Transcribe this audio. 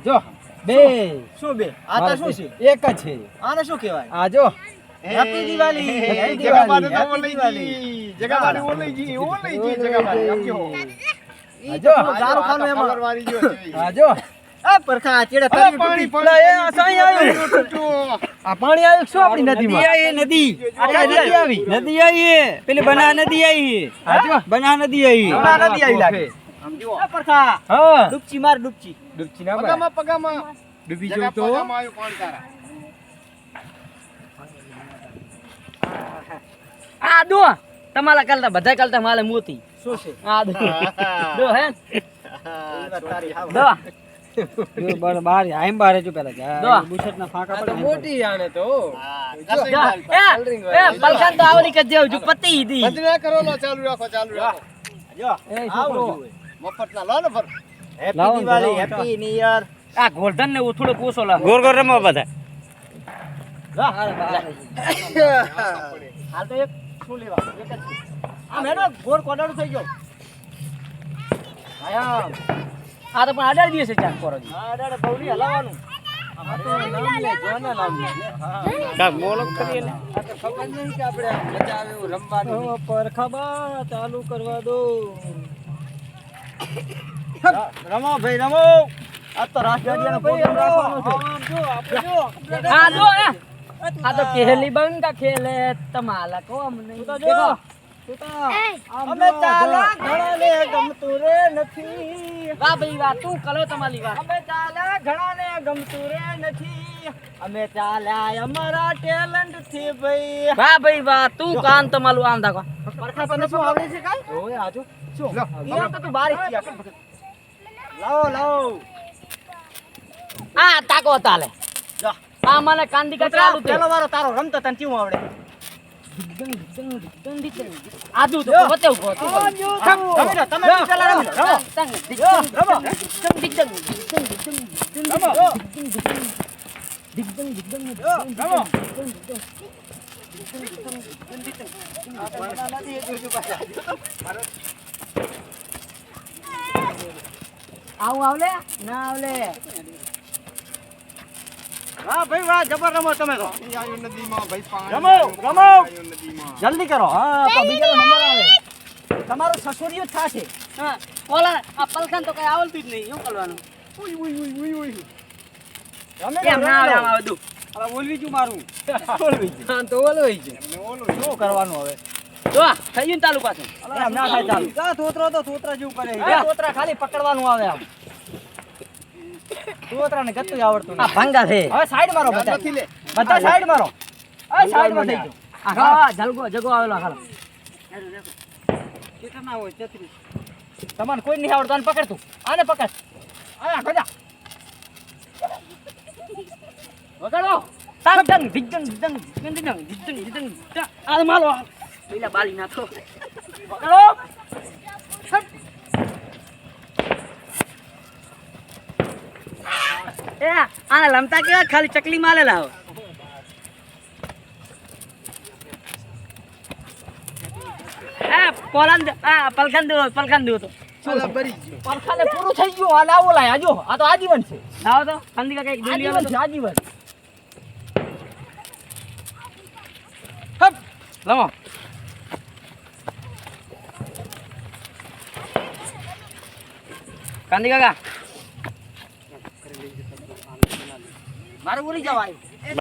જો. બે. શું? બે? આ તો શું છે? એક જ છે. આને શું કહેવાય? આ જો. હેપી દિવાળી. હેપી દિવાળી, તો Happy ઓલઈ જી. જગાબારી ઓલઈ જી, ઓલઈ જી. આમ કેવો? આજો ગારો ખાનું એમાં. આ જો. આ પરખા આ ચેડે પાણી. એ આવ્યું. આ પાણી આવ્યું શું આપણી નદીમાં? નદી આ નદી આવી? નદી આવી. પેલી બના નદી આવી બના નદી આવી હમણાં નદી આવી લાગે. આમ જુઓ. આ પરખા. હા. ડૂબચી માર ડૂબચી. ડૂબકી ના મારે. પગામાં. ડૂબી જવું તો? પગામાં આવ્યું પાણી તારા? આ દો. તમારા કરતા બધા કરતા માલે મોતી. શું છે? આ દો. દો હે? એ વાત તારી હાવ. દો બાર બાર બારે જો પેલા જા દો. ના ફાંકા પડે. મોટી આને તો હા, દો. coloring એ એ તો આવલી કે જેવું જો પતી દી. બંધ ના કરો લો ચાલુ રાખો ચાલુ રાખો. જો, એ આવું. છોકરો. જોઈએ. મફત ના લો ને ફર happy Diwali happy new year આ ગોરધન ને થોડો કોસો લા ગોર ગોર રમો બધા. હાલ તો એક શું લેવા? એક જ ગોળ થઈ ગયો. આયા. આ તો પણ અડાડી દે છે ચાર કોરો હા હલાવવાનું આ તો નામ લે જોને નામ લે. હા બોલો કરી લે આ તો ખબર નહીં કે આપણે મજા આવે એવું રમવાની. ઓ, પરખાબા ચાલુ કરવા દો. રમો ભાઈ રમો. આ તો રાસ ગાડીયાનો પ્રોગ્રામ રાખવાનો છે. આમ જો આપણે જો. આ આ. તો કેહલી બંગા ખેલે તમાલા કો અમને તો જો. તું તો આમ અમે ચાલા. જો. ઘણાને ગમતું રે નથી. વાહ ભાઈ વાહ તું કલો તમારી વાત અમે ચાલ્યા ઘણાને ગમતું રે નથી. અમે ચાલ્યા અમારા ટેલેન્ટથી ભાઈ. વાહ ભાઈ વાહ તું કાન તમારું આમ પરખા તને શું આવડે છે કાઈ ઓય આજો શું ઈ તો તું બારીક છે આખી. લાવો લાવો આ તાકો તાલે જા આ મને કાંદી કા ચાલુ પેલો વારો તારો રમતો તને કેવું આવડે આજુ તો વતે ઊભો તું રમી તમે પેલા રમી લો રમો રમો રમો આવું આવલે? ના આવલે. વાહ ભાઈ વાહ જબર રમો તમે તો. નદીમાં ભાઈ રમો, રમો. જલ્દી કરો. હા તો બીજાનો નંબર આવે. તમારો સસુરિયો જ થાશે. હા ઓલા આ પલખાન તો કઈ આવડતું જ નહીં. શું કરવાનું? ઉઈ ઉઈ ઉઈ ઉઈ ઉઈ. રમે ના આવે આમ આવે હવે બોલવી છું મારું. બોલવી હા તો બોલવી છું એમને ઓલું શું કરવાનું હવે? તો થઈ ગયું ને પાછું. એમ ના થાય ચાલુ. જા થોતરો તો થોતરા જેવું કરે આ તોતરા ખાલી પકડવાનું આવે આમ. થોતરા ને ગતું આવડતું આ ભંગા છે. હવે સાઈડ મારો બધા. નથી લે. બધા સાઈડ મારો. હવે સાઈડમાં થઈ ગયો. હા જલગો જગો આવેલો હાલો. કેટલા હોય છત્રીસ તમને કોઈ નહીં આવડતું આને પકડ તું. આને પકડ. આ ગજા વગાડો. તાંગ દિગંગ દિગંગ દિગંગ દિગંગ દિગંગ દિગંગ. આ માલો પેલા બાલી નાખો. વગાડો. એ આને લમતા કેવા? ખાલી ચકલી માલે લાવો. એ પોલાન આ પલખાન દો પલખાન દેવો તો પરખાને પૂરું થઈ ગયું. આ લાવો લાય આજો આ તો આજીવન છે. લાવો તો. કંદિકા કંઈક આજીવન છે આજીવન. લમો કાંદી કાકા મારે બોલી જવાય